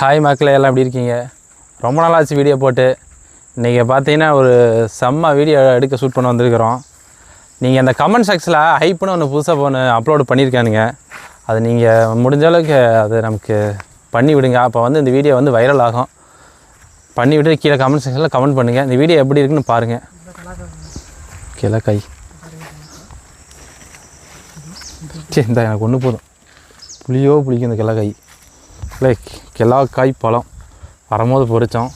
Hi மக்களே எல்லாம் எப்படி இருக்கீங்க? ரொம்ப நாளாச்சு வீடியோ போட்டு. இன்றைக்கி பார்த்தீங்கன்னா ஒரு செம்ம வீடியோ எடுக்க ஷூட் பண்ண வந்திருக்கிறோம். நீங்கள் அந்த கமெண்ட் செக்ஸில் ஹைப்னு ஒன்று புதுசாக ஒன்று அப்லோட் பண்ணியிருக்கானுங்க. அது நீங்கள் முடிஞ்ச அளவுக்கு அது நமக்கு பண்ணி விடுங்க. அப்போ வந்து இந்த வீடியோ வந்து வைரல் ஆகும். பண்ணி விட்டு கீழே கமெண்ட் செக்ஷனில் கமெண்ட் பண்ணுங்கள் இந்த வீடியோ எப்படி இருக்குன்னு பாருங்கள் கீழே கை சரி இந்த எனக்கு ஒன்று போதும். புளியோ புளிக்கும் இந்த கிழக்காய். கிலா காய் பழம் வரும்போது பொறித்தோம்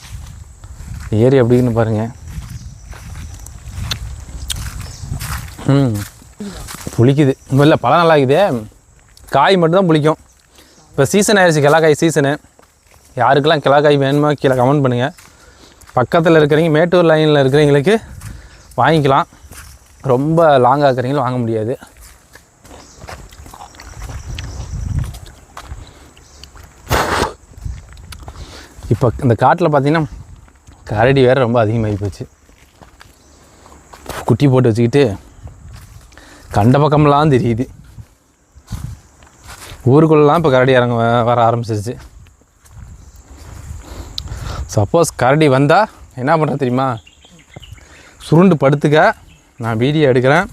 ஏரி எப்படின்னு பாருங்கள் ம். புளிக்குது. இல்லை பழம் நல்லா இருக்குது. காய் மட்டும்தான் புளிக்கும். இப்போ சீசன் ஆயிடுச்சு கிழக்காய் சீசனு யாருக்கெல்லாம் கிழக்காய் வேணுமோ கீழே கமெண்ட் பண்ணுங்கள் பக்கத்தில் இருக்கிறவங்க மேட்டூர் லைனில் இருக்கிறவங்களுக்கு வாங்கிக்கலாம். ரொம்ப லாங்காக இருக்கிறவங்களும் வாங்க முடியாது. இப்போ இந்த காட்டில் பார்த்தீங்கன்னா கரடி வேறு ரொம்ப அதிகமாகி போச்சு. குட்டி போட்டு வச்சுக்கிட்டு கண்ட பக்கம்லாம் தெரியுது. ஊருக்குள்ளெலாம் இப்போ கரடி இறங்க வ- வர ஆரம்பிச்சிருச்சு. சப்போஸ் கரடி வந்தால் என்ன பண்ணுற தெரியுமா? சுருண்டு படுத்துக்க. நான் வீடியோ எடுக்கிறேன்.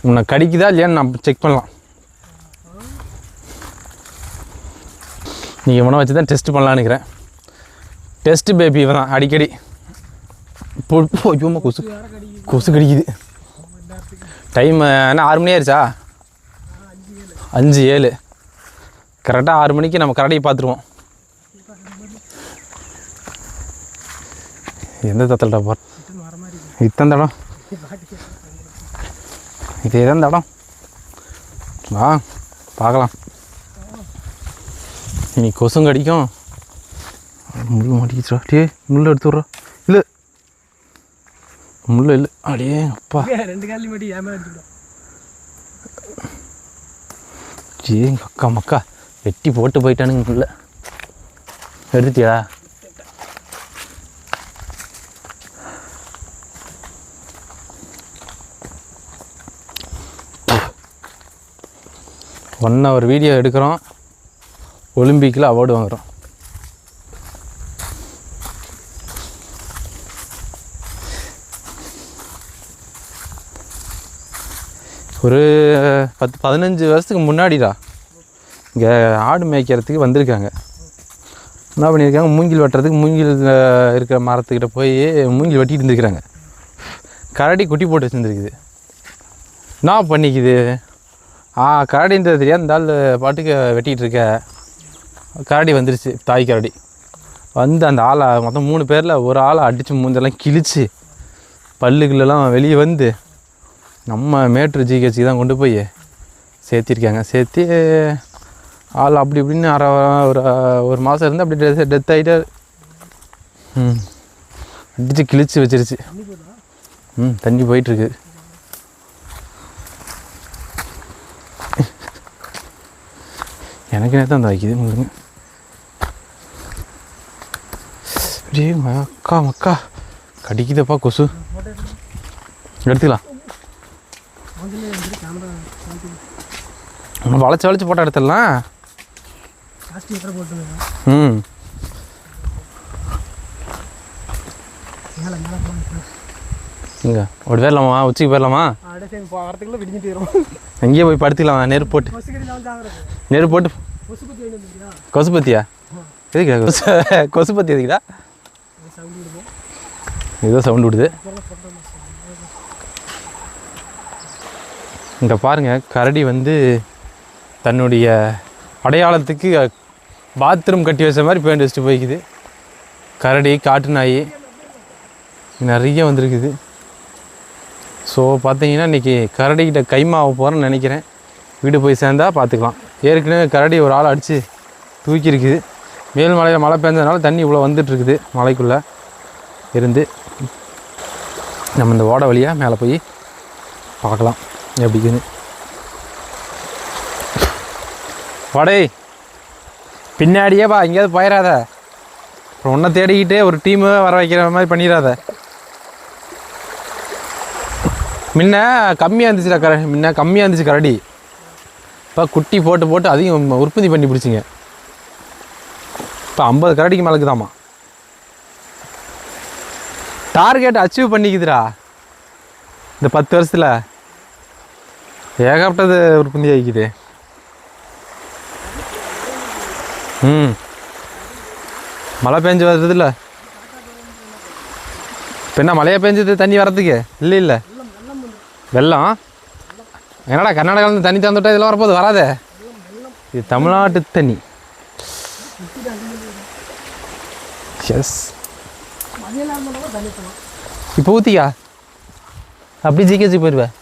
உன்னை கடிக்குதா இல்லையான்னு நான் செக் பண்ணலாம். நீங்கள் இவனை வச்சு தான் டெஸ்ட் பண்ணலான்னு இருக்கிறேன் டெஸ்ட் பேபி இவன் தான் அடிக்கடி. போ- கொசு கொசு கடிக்குது. டைம் என்ன ஆறு மணி ஆயிடுச்சா அஞ்சு ஏழு. கரெக்டாக ஆறு மணிக்கு நம்ம கரடியை பார்த்துருவோம். எந்த தத்தல்டா பார் இத்தனை தடம். இதே தான் தடம். வா பார்க்கலாம். இனி கொசும் கடிக்கும் முள் மாட்டிக்கிச்சா டே முள் எடுத்து விட்றா. இல்லை. முள் இல்லை. அடே அப்பா. ரெண்டு ஏன் மேலே அடிச்சுக்கிடும் ஜே அக்கா மக்கா வெட்டி போட்டு போயிட்டானுங்க முள்ள. எடுத்துட்டியா? ஒன் ஹவர் வீடியோ எடுக்கிறோம். ஒலிம்பிக்கில் அவார்டு வாங்குறோம். ஒரு பத்து பதினஞ்சு வருஷத்துக்கு முன்னாடிடா இங்கே ஆடு மேய்க்கிறதுக்கு வந்திருக்காங்க. என்ன பண்ணியிருக்காங்க? மூங்கில் வெட்டுறதுக்கு மூங்கில் இருக்கிற மரத்துக்கிட்ட போய் மூங்கில் வெட்டிட்டு இருந்திருக்கிறாங்க. கரடி குட்டி போட்டு வச்சுருந்துருக்குது. என்ன பண்ணிக்குது? ஆ கரடின்றது தெரியாது? இந்த ஆள் பாட்டுக்கு வெட்டிகிட்டு இருக்க. கரடி வந்துருச்சு தாய் கரடி. வந்து அந்த ஆளை மொத்தம் மூணு பேரில் ஒரு ஆளை அடித்து மூஞ்செல்லாம் கிழிச்சு பல்லுகளெல்லாம் வெளியே வந்து நம்ம மேட்ரு ஜிஹெச்சுக்கு தான் கொண்டு போய் சேர்த்திருக்காங்க. சேர்த்து ஆள் அப்படி இப்படின்னு அரை ஒரு ஒரு மாதம் இருந்து அப்படி டெத் டெத் ஆகிட்டு ம். அடித்து கிழிச்சு வச்சிருச்சு. ம் தண்ணி போயிட்டுருக்கு. எனக்கு நேரத்தான் அந்த வைக்குது உங்களுக்கு. அப்படியே மக்கா மக்கா கடிக்குதப்பா கொசு. எடுத்துக்கலாம். வளைச்சு வளைச்சு போட்டோ எடுத்துடலாம். ம். ஒரு போயிடலாமா உச்சிக்கு போயிடலாமா அங்கேயே போய் படுத்துக்கலாம் நெருப்பு போட்டு. நெருப்பு போட்டு. கொசு பத்தியா? வேணும் கொசுபத்தியா எதுக்குடா கொசு? கொசுபத்தி எதுக்குடா? ஏதோ சவுண்டு விடுது. இங்கே பாருங்கள் கரடி வந்து தன்னுடைய அடையாளத்துக்கு பாத்ரூம் கட்டி வச்ச மாதிரி பெயிண்ட் வச்சுட்டு போய்க்குது. கரடி காட்டு நாய் நிறைய வந்திருக்குது. ஸோ பார்த்தீங்கன்னா இன்றைக்கி கரடிக்கிட்ட கைமாவ போகிறேன்னு நினைக்கிறேன். வீடு போய் சேர்ந்தா பார்த்துக்கலாம். ஏற்கனவே கரடி ஒரு ஆள் அடித்து தூக்கியிருக்குது. மேல் மலையில் மழை பெஞ்சதுனால தண்ணி இவ்வளோ வந்துட்டுருக்குது மலைக்குள்ளே. இருந்து நம்ம இந்த ஓடை வழியாக மேலே போய் பார்க்கலாம். எப்படிக்குன்னு வாடே பின்னாடியே வா எங்கேயாவது போயிடாத அப்புறம் ஒன்றை தேடிக்கிட்டே ஒரு டீமு வர வைக்கிற மாதிரி பண்ணிடாத முன்ன கம்மியாக இருந்துச்சுடா கர முன்ன கம்மியாக இருந்துச்சு கரடி. இப்போ குட்டி போட்டு போட்டு அதையும் உற்பத்தி பண்ணி பிடிச்சிங்க. இப்போ ஐம்பது கரடிக்கு மேலக்குதாம்மா. Target achieve பண்ணிக்குதுடா. இந்த பத்து வருஷத்தில். ஏகப்பட்டது உற்பத்தி ஆகிக்குது ம். மழை பெஞ்சு வருதுல்ல. இப்போ என்ன மழையாக பெஞ்சது தண்ணி வரதுக்கு இல்லை இல்லை. வெள்ளம்? என்னடா கர்நாடகாவிலேருந்து தண்ணி தந்துட்டா இதெல்லாம் வரப்போது வராதே. இது தமிழ்நாட்டு தண்ணி. எஸ் மதியம் மட்டும் தண்ணி போகலாம் இப்போ ஊற்றியா அப்படி ஜிகேஜி போயிடுவேன்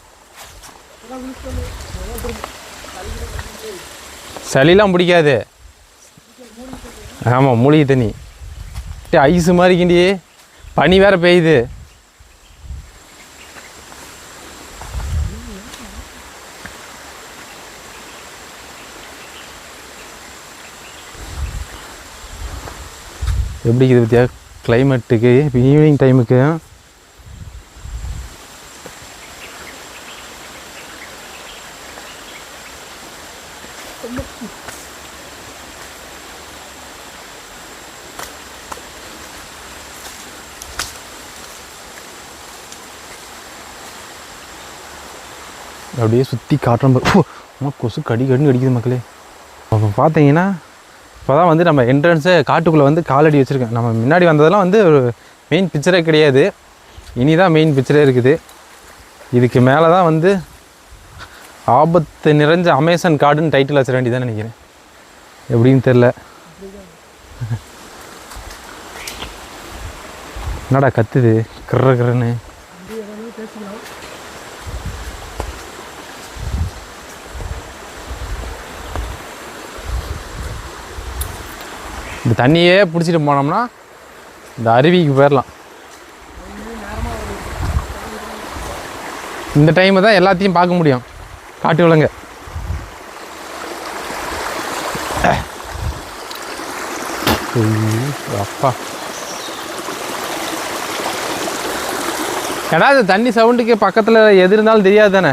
சளிலாம் பிடிக்காது. ஆமாம் மூலிகை தண்ணி. ஐஸு மாதிரி கிண்டி பனி வேற பெய்யுது. எப்படி இருக்குது பத்தியா? கிளைமேட்டுக்கு இப்போ ஈவினிங் டைமுக்கு அப்படியே சுற்றி காட்டுற கொசு கடி கடின்னு கடிக்குது மக்களே. அப்போ பார்த்தீங்கன்னா இப்போ தான் வந்து நம்ம என்ட்ரன்ஸே காட்டுக்குள்ளே வந்து காலடி வச்சுருக்கேன் நம்ம முன்னாடி வந்ததெல்லாம் வந்து ஒரு மெயின் பிக்சரே கிடையாது. இனி தான் மெயின் பிக்சரே இருக்குது. இதுக்கு மேலே தான் வந்து ஆபத்து நிறைஞ்ச அமேசான் காடுன்னு டைட்டில் வச்சிட வேண்டியதான் நினைக்கிறேன். எப்படின்னு தெரில என்னடா கத்துது? கிற கிறன்னு இந்த தண்ணியே பிடிச்சிட்டு போனோம்னா இந்த அருவிக்கு போயிடலாம் இந்த டைமு தான் எல்லாத்தையும் பார்க்க முடியும். காட்டு விலங்கு. அப்பா. ஏன்னா இது தண்ணி சவுண்டுக்கு பக்கத்தில் எது இருந்தாலும் தெரியாது தானே?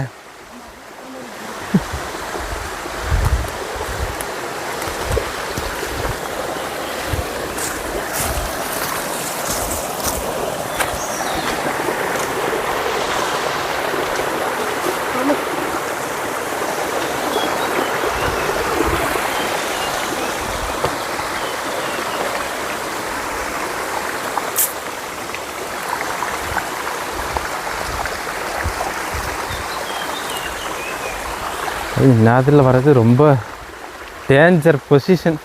நேரத்தில் வர்றது ரொம்ப டேஞ்சர் பொசிஷன்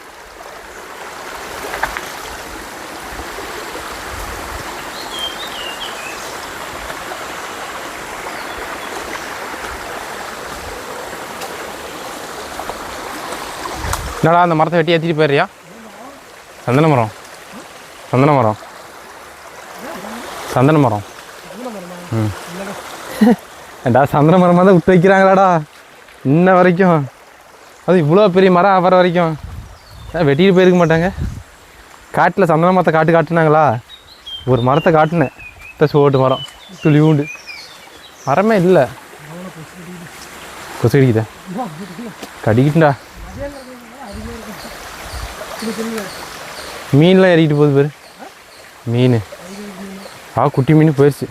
என்னடா அந்த மரத்தை வெட்டி ஏற்றிட்டு போயிடுறியா? சந்தன மரம். சந்தன மரம். சந்தன மரம். ம். ஏண்டா சந்தன மரமாக தான் விட்டு வைக்கிறாங்களாடா? இன்ன வரைக்கும். அது இவ்வளோ பெரிய மரம் வர வரைக்கும். வெட்டிட்டு போயிருக்க மாட்டாங்க? காட்டில் சந்தன மரத்தை காட்டு காட்டுனாங்களா? ஒரு மரத்தை காட்டினேன். ப்ளஸ் ஓட்டு மரம் துளி உண்டு மரமே இல்லை. கொசு கடிக்குதா? கடிக்கிட்டுடா மீன்லாம் ஏறிக்கிட்டு போகுது பேர். மீன். ஆ குட்டி மீன் போயிடுச்சு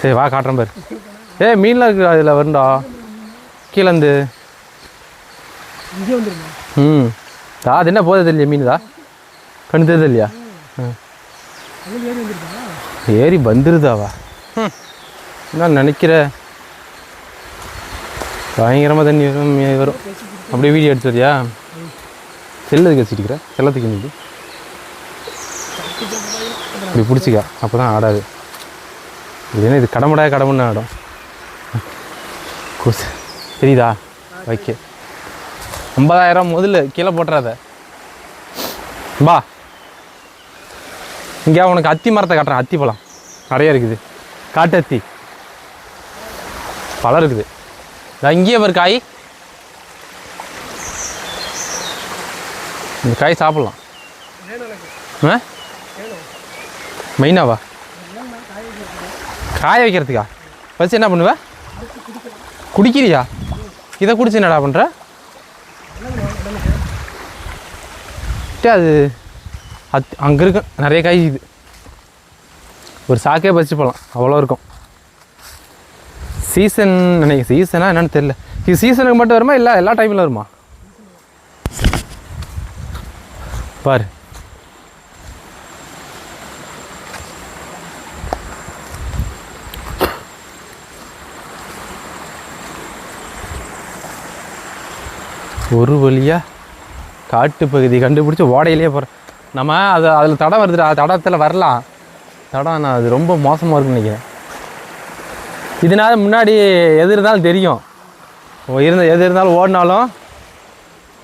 சரி வா காட்டுறேன் பாரு. ஏய் மீன்லாம் இருக்கு அதில் வருண்டா கீழே இருந்து இங்கே வந்துருமா? ம். தா அது என்ன போதது இல்லையா மீன் தான் கண்ணு தெரியுது இல்லையா? ஏறி வந்துருதாவா? ம் நான் நினைக்கிற? பயங்கரமாக தண்ணி வரும் வரும். அப்படியே வீடியோ எடுத்து வரியா? செல்லதுக்கு வச்சுருக்கிற? செல்லத்துக்கு இன்னைக்கு. இப்படி பிடிச்சிக்க அப்போ தான் ஆடாது இல்லைன்னா இது கடமுடாய கடமுன்னு ஆடும். கொசு. தெரியுதா? ஓகே ஐம்பதாயிரம் முதல்ல கீழே போட்டுறாத. பா. இங்கே உனக்கு அத்தி மரத்தை காட்டுறேன். அத்தி பழம். நிறைய இருக்குது. காட்டு அத்தி. பழம் இருக்குது. இதோ இங்கேயே ஒரு காய். இந்த காய் சாப்பிட்லாம். ஆ? மெயினாவா? காய வைக்கிறதுக்கா? ஃபஸ்ட் என்ன பண்ணுவ? குடிக்கிறியா? இதை குடிச்சு என்னடா பண்ணுற அது அத் அங்கே இருக்கும் நிறைய காய் இது. ஒரு சாக்கே பறிச்சு போகலாம் அவ்வளோ இருக்கும். சீசன் நினைக்க சீசனா என்னென்னு தெரியல. இது சீசனுக்கு மட்டும் வருமா? இல்லை எல்லா டைமில் வருமா? பாரு. ஒரு வழியாக காட்டு பகுதி கண்டுபிடிச்சி ஓடையிலேயே போகிறேன் நம்ம அது அதில் தடம் வருது தடத்தில் வரலாம். தடம் நான் அது ரொம்ப மோசமாக இருக்குன்னு நினைக்கிறேன். இதனால் முன்னாடி எது இருந்தாலும் தெரியும். இருந்த எது இருந்தாலும் ஓடினாலும்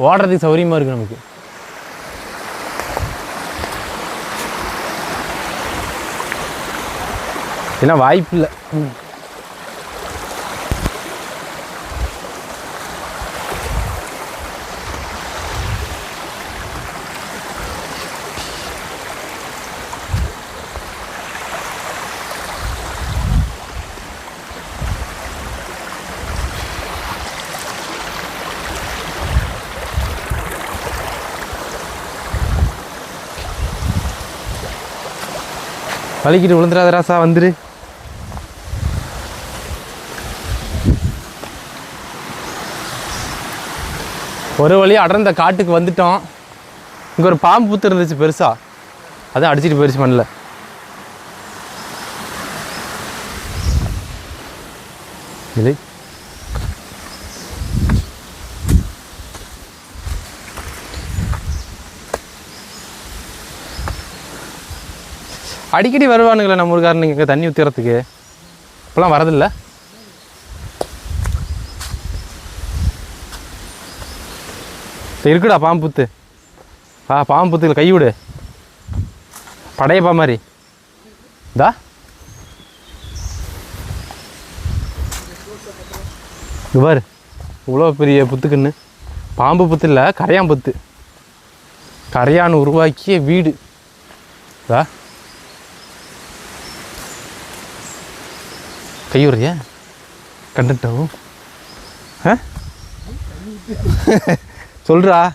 ஓடுறதுக்கு சௌகரியமாக இருக்குது நமக்கு. ஏன்னா வாய்ப்பு இல்லை. வலிக்கிட்டு விழுந்துடாத ராசா வந்துரு. ஒரு வழியாக அடர்ந்த காட்டுக்கு வந்துட்டோம். இங்கே ஒரு பாம்பு புத்து இருந்துச்சு பெருசாக அதான் அடிச்சிட்டு போயிடுச்சு மண்ணில். இல்லை. அடிக்கடி வருவானுங்களே நம்ம ஊருக்காரனுங்க இங்கே தண்ணி ஊற்றுறதுக்கு இப்போலாம் வரதில்ல. இருக்குடா பாம்பு புத்து. ஆ பாம்பு புத்துல கை விடு. படையப்பா மாதிரி. இதா இங்க பாரு. இவ்வளோ பெரிய புத்துக்குன்னு. பாம்பு புத்து இல்லை கரையான் புத்து. கரையான் உருவாக்கிய வீடு. இதா கையுறியா? கண்டுட்டாவும் ஆ? சொல்றா.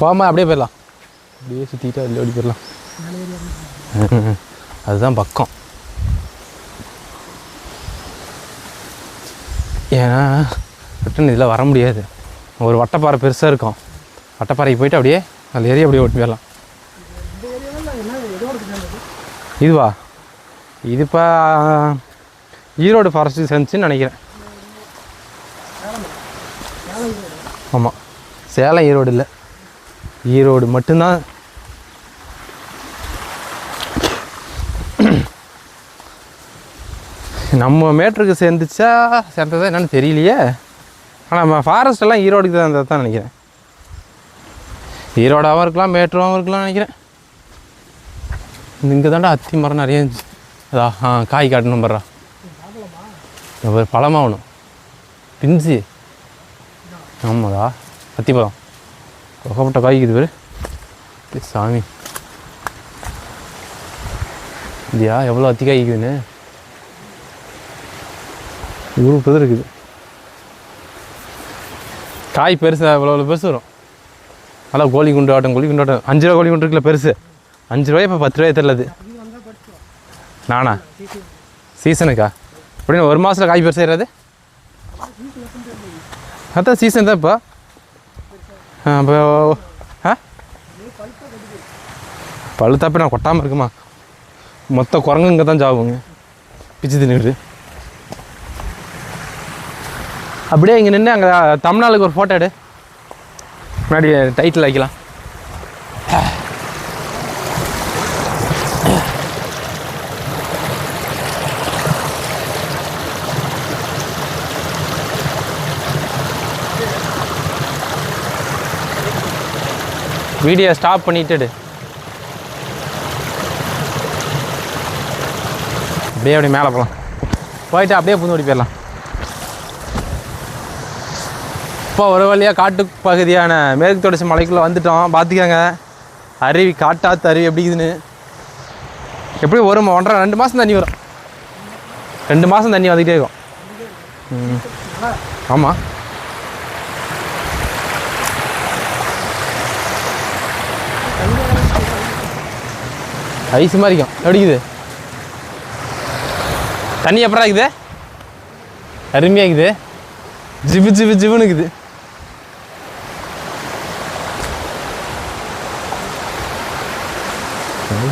போமா அப்படியே போயிடலாம். அப்படியே சுற்றிட்டு அதில் ஓடி போயிடலாம். அதுதான் பக்கம். ஏன்னா ரிட்டன் இதில் வர முடியாது. ஒரு வட்டப்பாறை பெருசாக இருக்கும். வட்டப்பாறைக்கு போயிட்டு அப்படியே அதில் ஏறி அப்படியே ஓட்டி போயிடலாம். இதுவா? இது இப்போ ஈரோடு ஃபாரஸ்ட்டு சேர்ந்துச்சுன்னு நினைக்கிறேன். ஆமாம் சேலம் ஈரோடு இல்லை. ஈரோடு மட்டும்தான். நம்ம மேட்ருக்கு சேர்ந்துச்சா சேர்ந்ததா என்னென்னு தெரியலையே. ஆனால் நம்ம ஃபாரஸ்ட் எல்லாம் ஈரோடுக்கு தான் தான் நினைக்கிறேன். ஈரோடாகவும் இருக்கலாம் மேட்டூராகவும் இருக்கலாம்னு நினைக்கிறேன். இங்கே தாண்டா அத்தி மரம் நிறைய இருந்துச்சு. அதா ஆ காய் காட்டணும் பர்றா ஒரு பழமாகணும் பிஞ்சு. ஆமாடா அத்தி பழம் ஒகப்பட்ட காய்க்குது பேர். சாமி. இந்தியா எவ்வளோ அத்தி காய்க்குதுன்னு இவ்வளோ இருக்குது. காய் பெருசாக எவ்வளோ எவ்வளோ பெருசு வரும். நல்லா கோழி குண்டு ஆட்டம் கோழி குண்டு ஆட்டம். அஞ்சு ரூபா கோழி குண்டு இருக்குல்ல பெருசு? அஞ்சு ரூபாய் இப்போ பத்து ரூபாய் தெரிலது நானா? சீசனுக்கா? அப்படின்னு ஒரு மாதத்தில் காய் பெருசாக ஏறாது? அதான் சீசன் தான் இப்போ. ஆ இப்போ ஆ? பழுத்தாப்ப நான் கொட்டாமல் இருக்குமா? மொத்த குரங்கு இங்கே தான் ஜாவுங்க பிச்சு தின்னுட்டு அப்படியே இங்கே நின்று அங்கே தமிழ்நாளுக்கு ஒரு ஃபோட்டோ எடு. முன்னாடி டைட்டில் வைக்கலாம் வீடியோ ஸ்டாப் பண்ணிட்டு அப்படியே அப்படியே மேலே போகலாம். போயிட்டு அப்படியே புது ஓடி போயிடலாம். இப்போ ஒரு வழியாக காட்டு பகுதியான மேற்கு தொடர்ச்சி மலைக்குள்ளே வந்துட்டோம். பார்த்துக்கோங்க அருவி காட்டாத்து அருவி எப்படி இருக்குதுன்னு. எப்படி ஒரு ஒன்றரை ரெண்டு மாதம் தண்ணி வரும். ரெண்டு மாதம் தண்ணி வந்துக்கிட்டே இருக்கும். ம். ஆமாம் ஐஸ் மாதிரி இருக்கும். எப்படி தண்ணி எப்படா இருக்குது? அருமையாக இருக்குது. ஜிபு ஜிபு ஜிபுன்னு இருக்குது.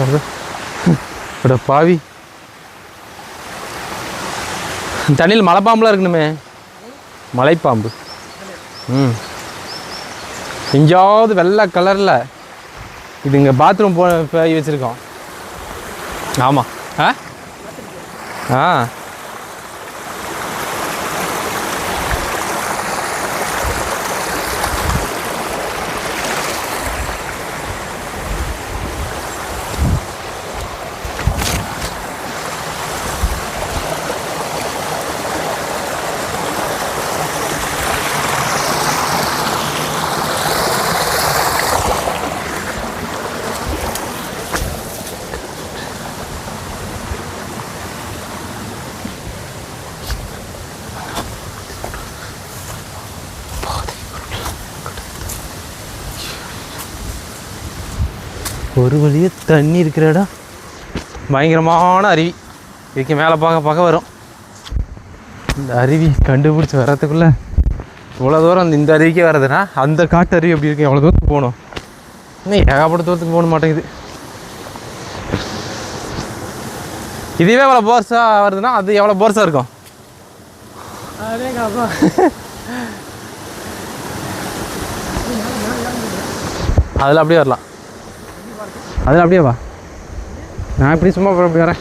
என்ன இட பாவி. தண்ணியில் மலைப்பாம்புலாம் இருக்கணுமே. மலைப்பாம்பு. ம். எங்கேயாவது வெள்ளை கலரில் இது இங்கே பாத்ரூம் போ போய் வச்சுருக்கோம். ஆமாம் ஆ? ஆ. ஒரு வழியே தண்ணி இருக்கிற இடம். பயங்கரமான அருவி. இதுக்கு மேலே பார்க்க பார்க்க வரும். இந்த அருவி கண்டுபிடிச்சி வர்றதுக்குள்ளே இவ்வளோ தூரம் இந்த- அருவிக்கே வர்றதுன்னா அந்த காட்டு அருவி எப்படி இருக்கு? எவ்வளோ தூரத்துக்கு போகணும்? இன்னும் ஏகப்பட்ட தூரத்துக்கு போக மாட்டேங்குது. இதுவே எவ்வளோ போர்ஸாக வருதுன்னா அது எவ்வளோ போர்ஸாக இருக்கும்? அதில் அப்படியே வரலாம். அதில் அப்படியே வா. நான் இப்படி சும்மா போகிற அப்படி வரேன்.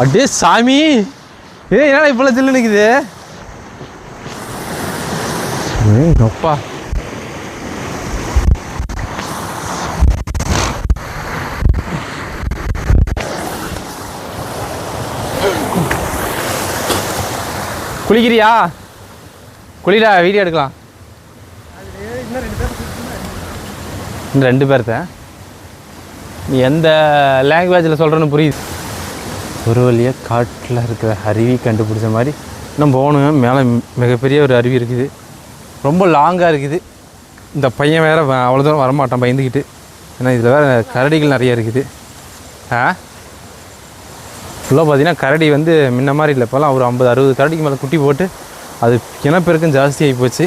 அப்படியே சாமி. ஏ என்னடா இப்போல தில்லு நிற்குது அப்பா குளிக்கிறியா? குளிரா வீடியோ எடுக்கலாம். இன்னும் ரெண்டு பேர்த்த நீ எந்த லாங்குவேஜில் சொல்கிறேன்னு புரியுது. ஒரு வழியாக காட்டில் இருக்கிற அருவி கண்டுபிடிச்ச மாதிரி இன்னும் போகணும் மேலே மிகப்பெரிய ஒரு அருவி இருக்குது. ரொம்ப லாங்காக இருக்குது. இந்த பையன் வேறு அவ்வளோ தூரம் வரமாட்டான் பயந்துக்கிட்டு ஏன்னா இதில் வேறு கரடிகள் நிறைய இருக்குது. ஆ? ஃபுல்லாக பார்த்தீங்கன்னா கரடி வந்து முன்ன மாதிரி இல்லை. இப்போலாம் ஒரு ஐம்பது அறுபது கரடிக்கு மேலே குட்டி போட்டு அது இனப்பெருக்கம் ஜாஸ்தி ஆகி போச்சு.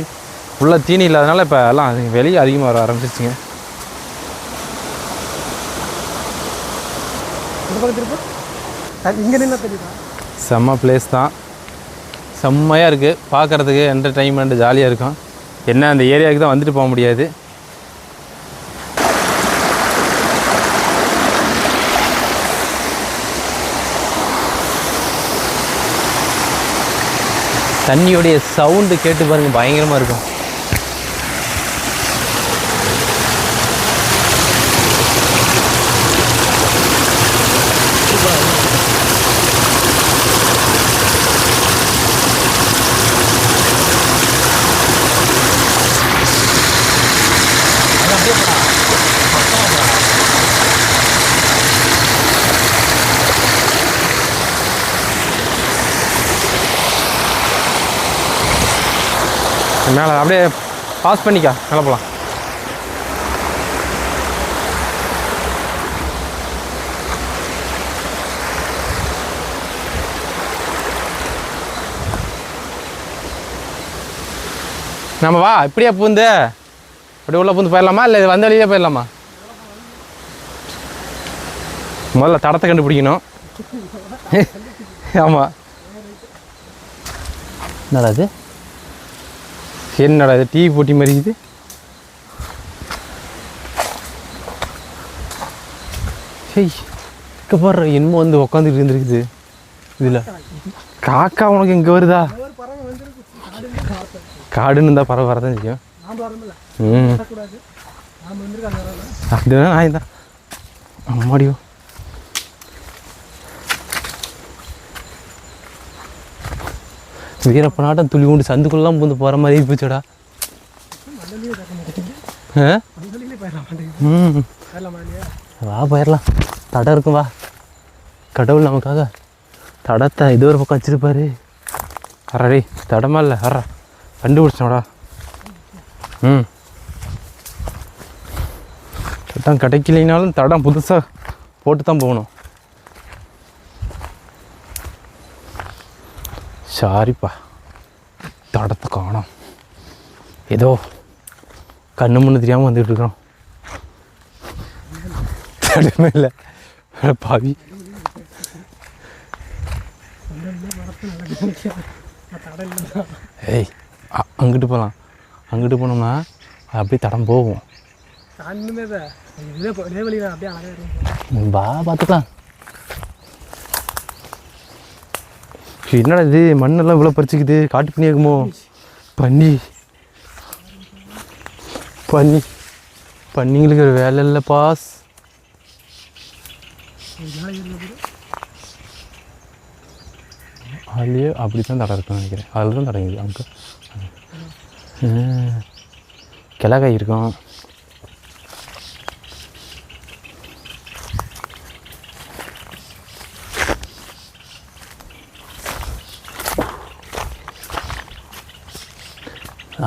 ஃபுல்லாக தீனி இல்லாதனால இப்போ எல்லாம் வெளியே அதிகமாக வர ஆரம்பிச்சிச்சுங்க இங்கே தெரியுதா? செம்ம பிளேஸ் தான். செம்மையாக இருக்குது பார்க்குறதுக்கு என்டர்டைன்மெண்ட் ஜாலியாக இருக்கும். என்ன அந்த ஏரியாவுக்கு தான் வந்துட்டு போக முடியாது. தண்ணியோடைய சவுண்டு கேட்டு பாருங்கள் பயங்கரமாக இருக்கும். மேலே அப்படியே பாஸ் பண்ணிக்கா. மேலே போகலாம் நம்ம வா இப்படியே பூந்து? அப்படி உள்ளே பூந்து போயிடலாமா? இல்லை இது வந்த வழியிலே போயிடலாமா? முதல்ல தடத்தை கண்டுபிடிக்கணும். ஆமாம் என்னடா இது? என்னடா இது டீ போட்டி மாதிரி இது ஹேய் இங்கே பாரு என்னமோ வந்து உக்காந்துட்டு இருந்திருக்குது. இதில். காக்கா உனக்கு இங்கே வருதா? காடுன்னு இருந்தால் பறவை வரதான் செய்யும். ம். வரல அதுதான் நான் தான் அம்மாடியோ. வீரப்பனாட்டம் துளி கொண்டு சந்துக்குள்ளலாம் பூந்து போகிற மாதிரி போச்சுடா. ஆ? ம். வா போயிடலாம் தடை இருக்கும் வா. கடவுள் நமக்காக தடத்தை இது ஒரு பக்கம் வச்சுருப்பாரு. அரடே தடமா இல்லை அற கண்டுபிடிச்சோடா ம். தடம் கிடைக்கலைனாலும் தடம் புதுசாக போட்டு தான் போகணும். சாரிப்பா தடத்தை காணோம் ஏதோ கண்ணு முன்னு தெரியாமல் வந்துட்டு இருக்கிறோம் தடமே இல்லை பாவி ஏய் அங்கிட்டு போகலாம் அங்கிட்டு போனோம்னா அப்படியே தடம் போகும் கண்ணுமே தான் இதே போ- இதே வழியில் அப்படியே அழகாக இருக்கும் வா பார்த்துக்கலாம் என்னடா இது? மண்ணெல்லாம் இவ்வளோ பறிச்சுக்குது. காட்டு பண்ணி இருக்குமோ பண்ணி பண்ணி பண்ணிங்களுக்கு ஒரு வேலை இல்லை பாஸ் அதுலேயே அப்படி தான் தடை இருக்குன்னு நினைக்கிறேன். அதில் தான் தடங்குது அங்கே. கிழக்காய் இருக்கும்.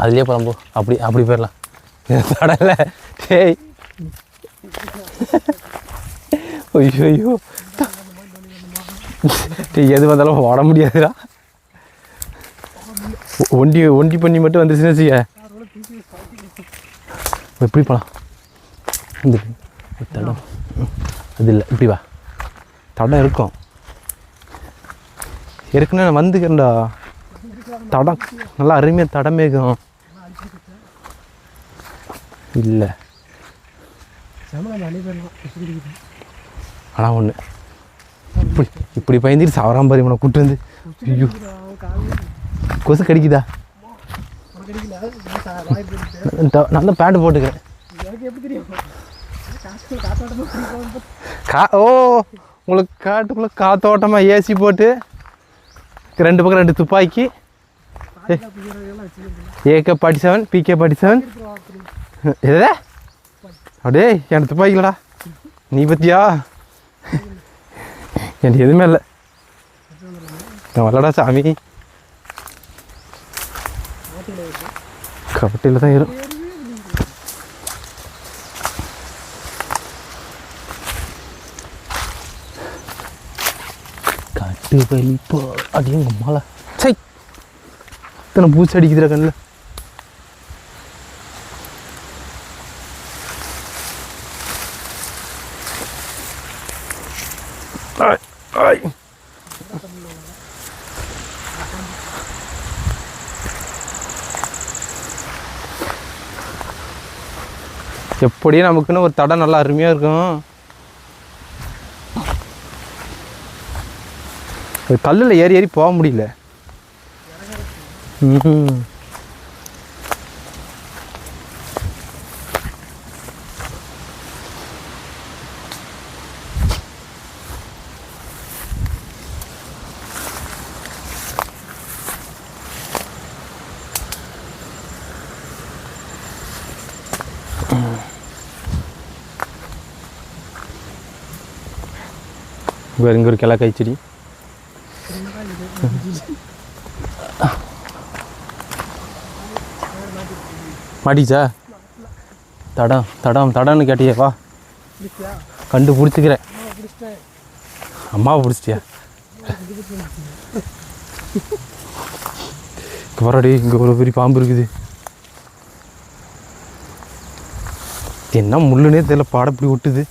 அதுலேயே போகலாம் போ அப்படி அப்படி போயிடலாம். தடலை டேய். ஐயோ ஐயோ டேய் எது வந்தாலும் ஓட முடியாதுடா. ஒண்டி ஒண்டி பண்ணி மட்டும் வந்துச்சுன்னு வச்சுக்க எப்படி போகலாம் இந்த தடம். அது இல்லை. இப்படி வா. தடம் இருக்கும். ஏற்கனவே நான் வந்துக்கிறேன்டா. தடம். நல்லா அருமையாக தடமே இருக்கும் இல்லை. ஆனால் ஒன்று இப்படி இப்படி பயந்துட்டு சாவராம்பாரி உனக்கு கூட்டு வந்து. ஐயோ. கொசு கடிக்குதா? நான் நல்ல பேண்ட் போட்டுக்கிறேன். கா ஓ உங்களுக்கு காட்டுக்குள்ளே காத்தோட்டமாக ஏசி போட்டு ரெண்டு பக்கம் ரெண்டு துப்பாக்கி. AK forty seven PK forty seven எதே அப்படியே என் துப்பாக்கிலடா நீ பத்தியா? எனக்கு எதுவுமே இல்லை. வரலடா சாமி. கபட்டியில் தான் ஏறும். கட்டு வலி போ அடியும் மாலை. இத்தனை பூச்சி அடிக்குதுடா கண்ணில். எப்படியும் நமக்குன்னு ஒரு தடை நல்லா அருமையாக இருக்கும். கல்லில் ஏறி ஏறி போக முடியல. ம்ஹும். வேறு இங்கே ஒரு கிளை கைச்செடி மாட்டிச்சா தடம் தடம் தடம்னு கேட்டியே வா. கண்டு பிடிச்சிக்கிறேன் அம்மாவை பிடிச்சிட்டியா? வரடி இங்கே ஒரு பெரிய பாம்பு இருக்குது. என்ன முள்ளுனே தெரியல பாடம் இப்படி ஒட்டுது.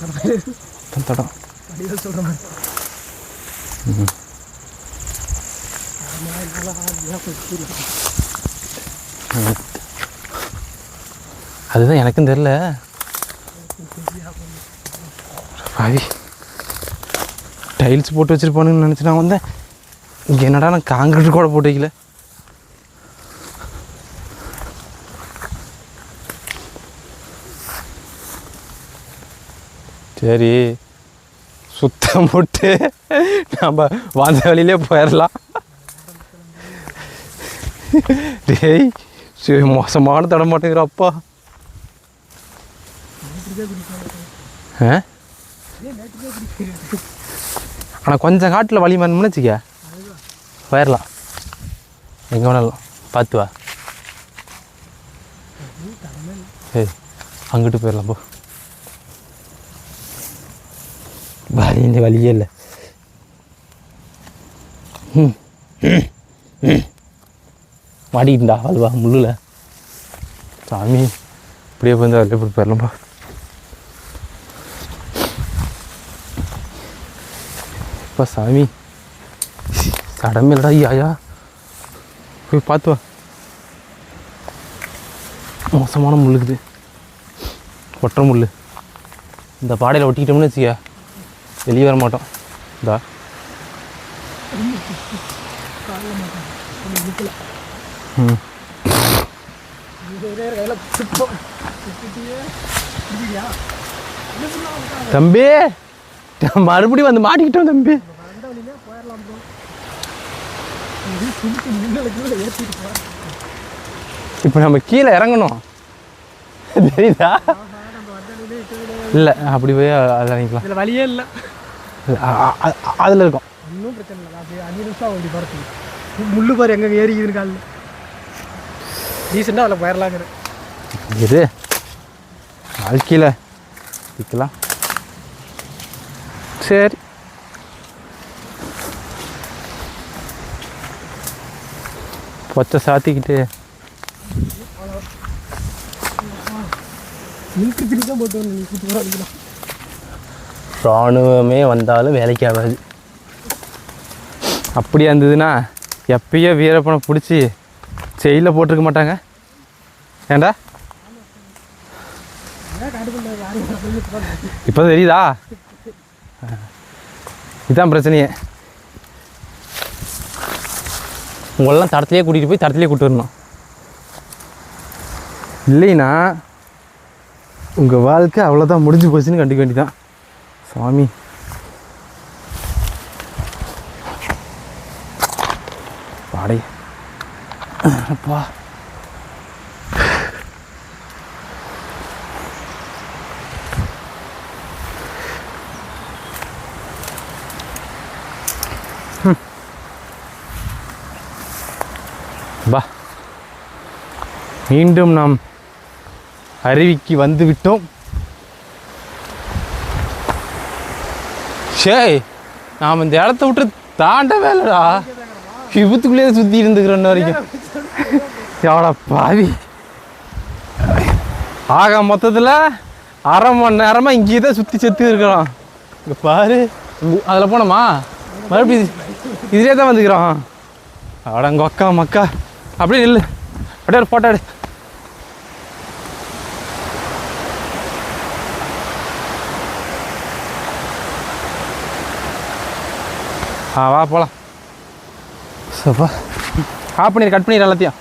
தடம், தடம் வடிவில் சொல்கிற மாதிரி ஆமா, இதெல்லாம் ஆதியா போய் புரியுது. அதுதான் எனக்கும் தெரில பாவி. டைல்ஸ் போட்டு வச்சுருப்பானுன்னு நினச்சி நான் வந்தேன். இங்கே என்னடா நான் காங்கிரீட் கூட போட்டு வைக்கல. சரி. சுத்தம் போட்டு நம்ம வந்த வழியிலே போயிடலாம் டேய் சரி மோசமான தட மாட்டேங்கிற அப்பா. ஆனால் கொஞ்சம் காட்டில் வழி மாறணும்னு வச்சுக்க. போயிடலாம் எங்கே வேணாலும் பார்த்து வா. சரி அங்கிட்டு போயிடலாம் போ. வழி இந்த வழியே இல்லை. ம் ம், ம். மாட்டிக்கிட்டா அழுவா முள்ளில். சாமி இப்படியே வந்து அதில் இப்படி போயிடலாம்ப்பா இப்போ சாமி. சடமே இல்லடா ஐயா போய் பார்த்து வா. மோசமான முள்ளுக்குது ஒற்றை முள் இந்த பாடையில் ஒட்டிக்கிட்டோம்னு வச்சுக்க. வெளியே வர மாட்டோம். இந்தா. தம்பி மறுபடியும் வந்து மாட்டிக்கிட்டோம் தம்பி. இப்போ நம்ம கீழே இறங்கணும். தெரியுதா? இல்லை அப்படி போய் அதில் இறங்கிக்கலாம். வழியே இல்லை. அதில் இருக்கும். ஒன்றும் பிரச்சனை இல்லை. முள்ளு பாரு எங்கே ஏறிக்குதுன்னு காலில். டீசெண்டாக அதில் போயிடலாங்கிறேன் இது? வாழ்க்கையில் விற்கலாம் சரி. பொச்சை சாத்திக்கிட்டு. இராணுவமே வந்தாலும் வேலைக்கு ஆகாது. அப்படியா இருந்ததுன்னா எப்பயோ வீரப்பனை பிடிச்சி செயலில் போட்டிருக்க மாட்டாங்க. ஏண்டா? இப்போ தெரியுதா? இதுதான் பிரச்சனையே. உங்களெல்லாம் தடத்துலேயே கூட்டிகிட்டு போய் தடத்துலேயே கூட்டு வரணும். இல்லைன்னா உங்கள் வாழ்க்கை அவ்வளோதான் முடிஞ்சு போச்சுன்னு கண்டுக்க வேண்டிதான் சாமி வாடகை. அப்பா பா மீண்டும் நாம் அருவிக்கு வந்து விட்டோம் நாம் இந்த இடத்த விட்டு தாண்டவே இல்லைடா. விபத்துக்குள்ளேயே சுற்றி இருந்துக்கிறோம் வரைக்கும். எவ்வளோ பாவி? ஆக மொத்தத்தில் அரை மணி நேரமாக இங்கேயே தான் சுற்றி செத்து இருக்கிறோம். இங்கே பாரு. அதில் போனோமா? மறுபடியும் இதுலேயே தான் வந்துக்கிறோம். அடங்க அக்கா மக்கா. அப்படியே நில்லு. அப்படியே ஒரு ஃபோட்டோ எடு. ஆ வா போகலாம் சப்பா. ஆஃப் பண்ணிடு கட் பண்ணிடு எல்லாத்தையும்.